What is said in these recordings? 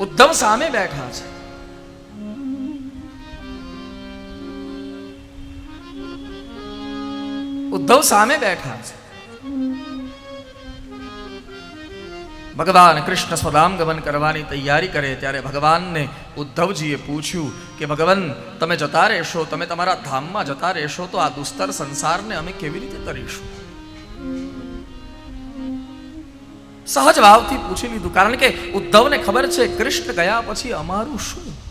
ઉદ્ધવ સામે બેઠા છે. ઉદ્ધવ સામે બેઠા છે. ભગવાન કૃષ્ણ સ્વદામ ગમન કરવાની તૈયારી કરે ત્યારે ભગવાનને ઉદ્ધવજીએ પૂછ્યું કે, ભગવાન, તમે જતા રહેશો, તમે તમારા ધામમાં જતા રહેશો, તો આ દુસ્તર સંસારને અમે કેવી રીતે તરીશું? સહજ ભાવથી પૂછી લીધું. કારણ કે ઉદ્ધવને ખબર છે, કૃષ્ણ ગયા પછી અમારું શું?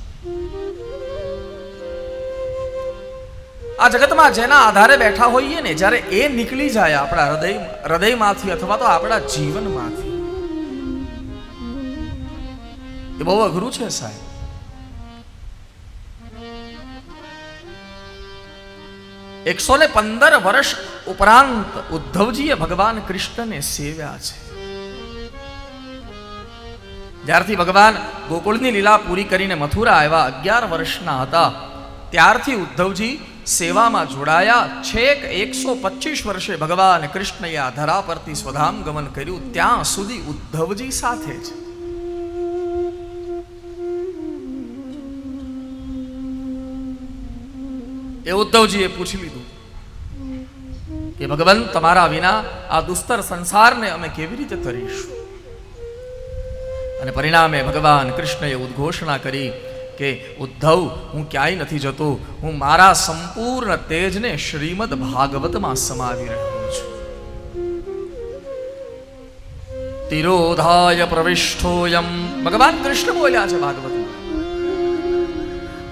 આ જગતમાં જેના આધારે બેઠા હોઈએ ને, જ્યારે એ નીકળી જાય આપણા હૃદય, હૃદયમાંથી અથવા તો આપણા જીવનમાંથી. એ બહુ અઘરું છે સાહેબ. એકસો ને પંદર વર્ષ ઉપરાંત ઉદ્ધવજીએ ભગવાન કૃષ્ણને સેવ્યા છે. જ્યારથી ભગવાન ગોકુળની લીલા પૂરી કરીને મથુરા આવ્યા અગિયાર વર્ષના હતા, ત્યારથી ઉદ્ધવજી સેવામાં જોડાયા. છેક એકસો પચીસ વર્ષે ભગવાન કૃષ્ણએ આ ધરા પરથી સ્વધામ ગમન કર્યું. ત્યાં સુધી ઉદ્ધવજી સાથે જ. એ ઉદ્ધવજીએ પૂછી લીધું કે ભગવાન, તમારા વિના આ દુસ્તર સંસારને અમે કેવી રીતે તરીશું? અને પરિણામે ભગવાન કૃષ્ણએ ઉદ્ઘોષણા કરી કે, ઉદ્ધવ, હું ક્યાંય નથી જતો. હું મારા સંપૂર્ણ તેજને શ્રીમદ ભાગવતમાં સમાવી રહ્યો છું. તિરોધાય પ્રવિષ્ઠોયમ. ભગવાન કૃષ્ણ બોલ્યા છે ભાગવતમાં.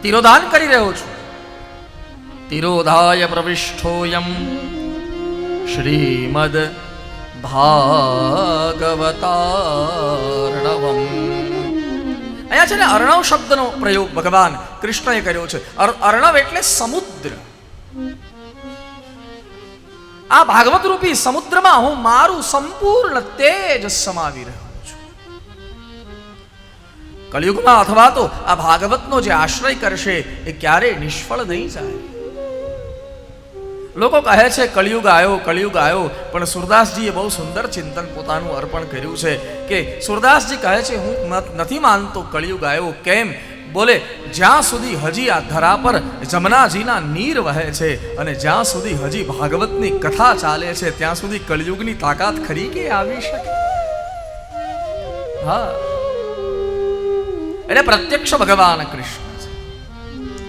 તિરોધાન કરી રહ્યો છું. તિરોધાય પ્રવિષ્ઠોયમ. શ્રીમદ ભાગવતાર્ણવમ અહીંયા છે ને અર્ણવ શબ્દનો પ્રયોગ ભગવાન કૃષ્ણએ કર્યો છે. અર્ણવ એટલે સમુદ્ર. આ ભાગવત રૂપી સમુદ્રમાં હું મારું સંપૂર્ણ તેજ સમાવી રહ્યો છું. કળિયુગમાં અથવા તો આ ભાગવતનો જે આશ્રય કરશે એ ક્યારેય નિષ્ફળ નહીં જાય. લોકો કહે છે, કળિયુગ આવ્યો કળિયુગ આવ્યો પણ સુરદાસજીએ બહુ સુંદર ચિંતન પોતાનું અર્પણ કર્યું છે કે સુરદાસજી કહે છે, હું નથી માનતો કળિયુગ આવ્યો કેમ? બોલે, જ્યાં સુધી હજી આ ધરા પર જમનાજીના નીર વહે છે અને જ્યાં સુધી હજી ભાગવતની કથા ચાલે છે, ત્યાં સુધી કળિયુગની તાકાત ખરી કે આવી શકે? હા. એટલે પ્રત્યક્ષ ભગવાન કૃષ્ણ છે.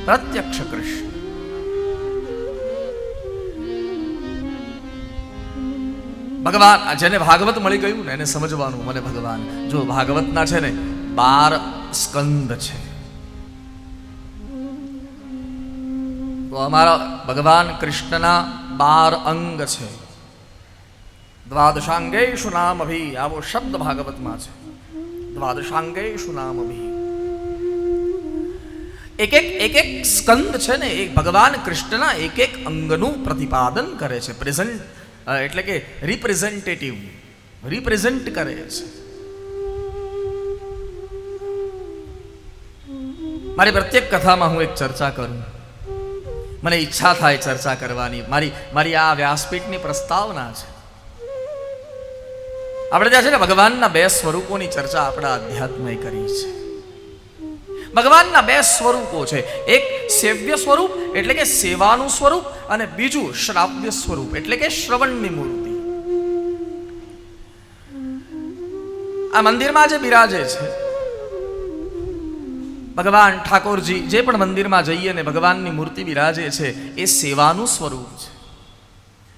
પ્રત્યક્ષ કૃષ્ણ. ભગવાન જેને ભાગવત મળી ગયું ને એને સમજવાનું, મને ભગવાન, જો ભાગવતના છે ને, બાર સ્કંદ છે. તો અમારા ભગવાન કૃષ્ણના બાર અંગ છે. દ્વાદશાંગેશુ નામ અભી આવો શબ્દ ભાગવતમાં છે. દ્વાદશાંગેશુ નામ અભી એક એક એક એક સ્કંદ છે ને એ ભગવાન કૃષ્ણના એક એક અંગનું પ્રતિપાદન કરે છે. પ્રેઝન્ટ એટલે કે રિપ્રેઝેન્ટેટિવ રિપ્રેઝેન્ટ કરે છે. મારી પ્રત્યેક કથામાં હું એક ચર્ચા કરું. મને ઈચ્છા થાય ચર્ચા કરવાની. મારી મારી આ વ્યાસપીઠની પ્રસ્તાવના છે. આપણે ત્યાં છે ને ભગવાનના બે સ્વરૂપોની ચર્ચા આપણા અધ્યાત્મય કરી છે. ભગવાનના બે સ્વરૂપો છે. એક સેવ્ય સ્વરૂપ, એટલે કે સેવાનું સ્વરૂપ, અને બીજું શ્રાવ્ય સ્વરૂપ, એટલે કે શ્રવણની મૂર્તિ. આ મંદિરમાં જે બિરાજે છે, ભગવાન ઠાકોરજી, જે પણ મંદિરમાં જઈએ ને ભગવાનની મૂર્તિ બિરાજે છે, એ સેવાનું સ્વરૂપ છે.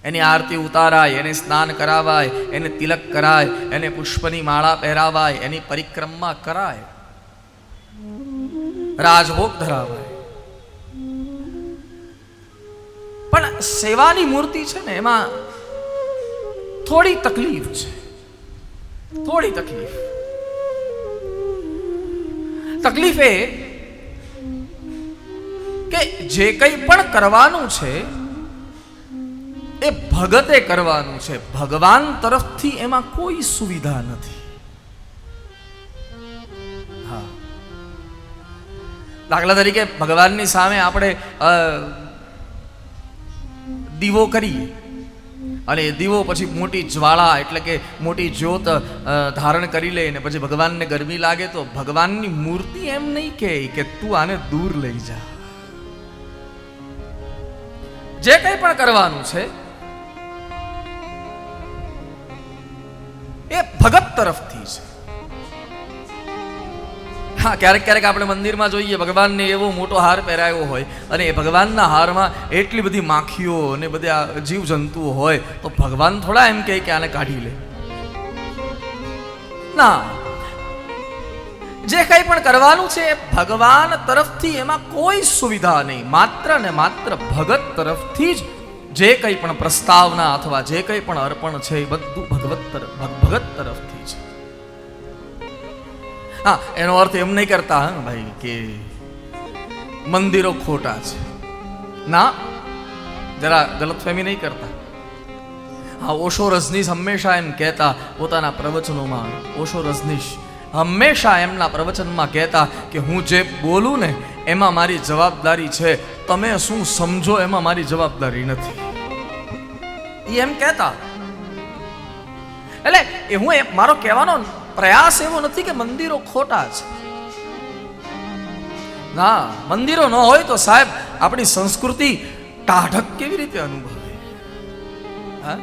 એની આરતી ઉતારાય, એને સ્નાન કરાવાય, એને તિલક કરાય, એને પુષ્પની માળા પહેરાવાય, એની પરિક્રમા કરાય. રાજભોગ ધરાવાય. પણ સેવાની મૂર્તિ છે ને, એમાં થોડી તકલીફ છે. થોડી તકલીફ. તકલીફ એ કે જે કંઈ પણ કરવાનું છે, એ ભગતે કરવાનું છે. ભગવાન તરફથી એમાં કોઈ સુવિધા નથી. દાખલા તરીકે ભગવાનની સામે આપણે દીવો કરીએ. અને એ દીવો પછી મોટી જ્વાળા એટલે કે મોટી જ્યોત ધારણ કરી લે ને પછી ભગવાનને ગરમી લાગે તો ભગવાનની મૂર્તિ એમ નહીં કહે કે તું આને દૂર લઈ જા. જે કંઈ પણ કરવાનું છે, એ ભગત તરફથી છે. હા, ક્યારેક ક્યારેક આપણે મંદિરમાં જોઈએ, ભગવાનને એવો મોટો હાર પહેરાયો હોય અને એ ભગવાનના હારમાં એટલી બધી માખીઓ અને બધા જીવજંતુઓ હોય, તો ભગવાન થોડા એમ કહે કે આને કાઢી લે. ના. જે કંઈ પણ કરવાનું છે, ભગવાન તરફથી એમાં કોઈ સુવિધા નહીં. માત્ર ને માત્ર ભગત તરફથી જ જે કંઈ પણ પ્રસ્તાવના અથવા જે કંઈ પણ અર્પણ છે, એ બધું ભગવત તરફ ભગત તરફથી હા, એનો અર્થ એમ નહીં કરતા, હા, ભાઈ, કે મંદિરો ખોટા છે. ના, જરા ગલતફહેમી નહીં કરતા. હા, ઓશો રજનીશ હંમેશા એમ કહેતા પોતાના પ્રવચનોમાં, ઓશો રજનીશ હંમેશા એમના પ્રવચનમાં કહેતા કે હું જે બોલું ને, એમાં મારી જવાબદારી છે. તમે શું સમજો, એમાં મારી જવાબદારી નથી. એમ કહેતા. એટલે એ હું મારો કહેવાનો પ્રયાસ એવો નથી કે મંદિરો ખોટા છે. ના, મંદિરો ન હોય તો સાહેબ આપણી સંસ્કૃતિ ટાઢક કેવી રીતે અનુભવે? હા?